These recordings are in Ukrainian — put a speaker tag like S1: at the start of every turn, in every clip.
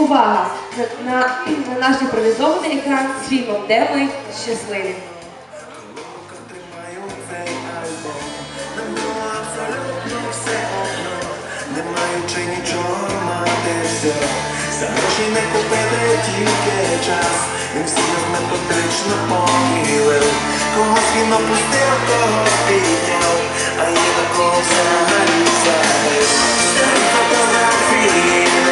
S1: Увага! На, на наш імпровізований екран з фільмом, де ми щасливі.
S2: Не маючи нічого мати все, за гроші не купили тільки час, і всіх методично помілив, когось він опустив, когось підняв, а я такого взагалі загив. Старі фотографії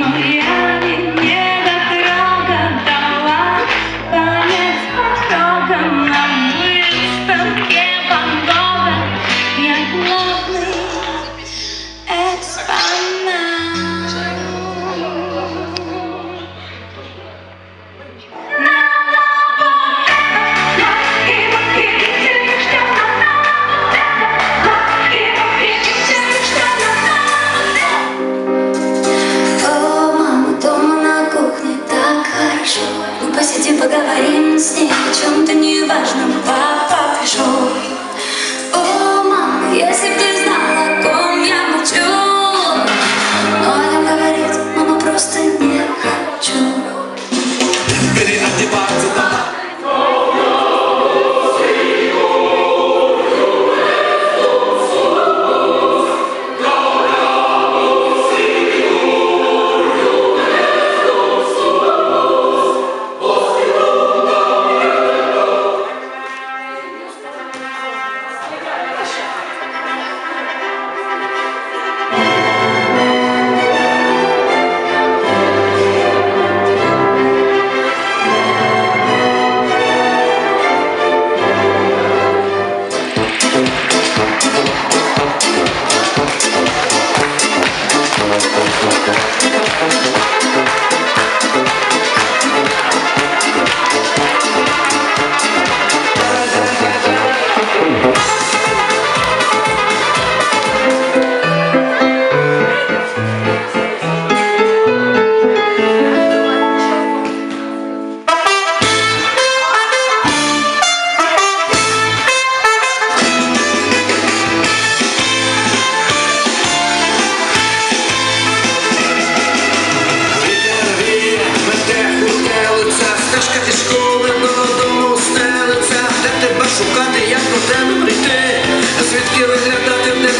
S2: Maria.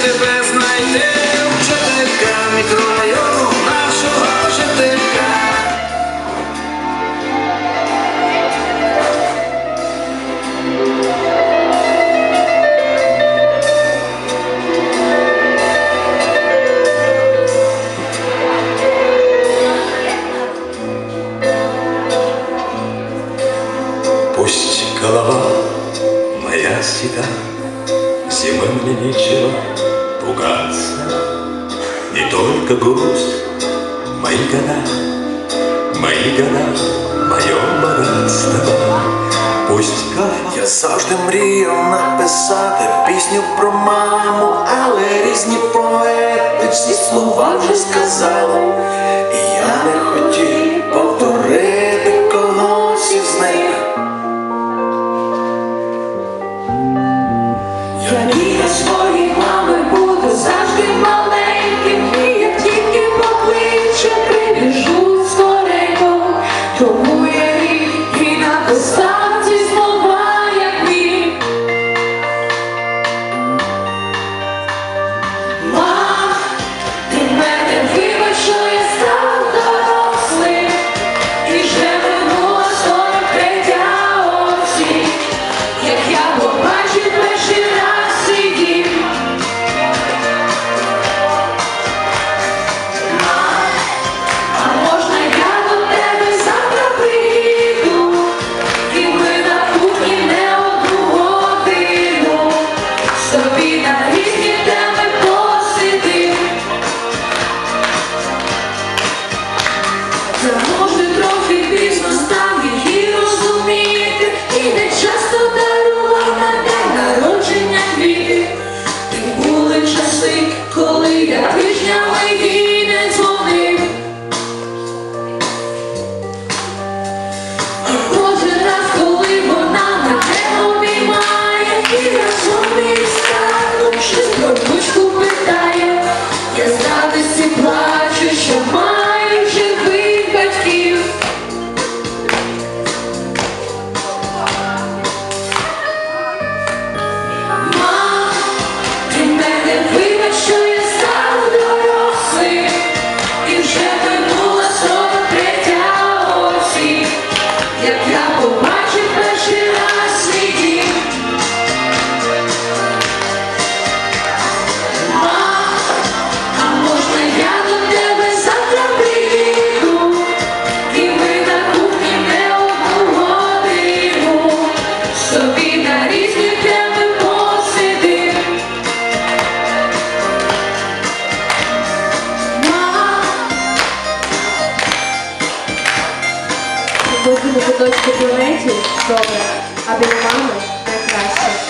S2: тебе знайде вчителька мікрорайону нашого жителька.
S3: Пусть голова моя седа, зимой мне нечего угас Не только гость, мои года, мои года, мое богатство Пусть как
S4: Я завжди мріяв написати пісню про маму, але різні поети всі слова вже сказали, і я не хотів.
S5: Сонечко планеті добре, а біля мами найкраще.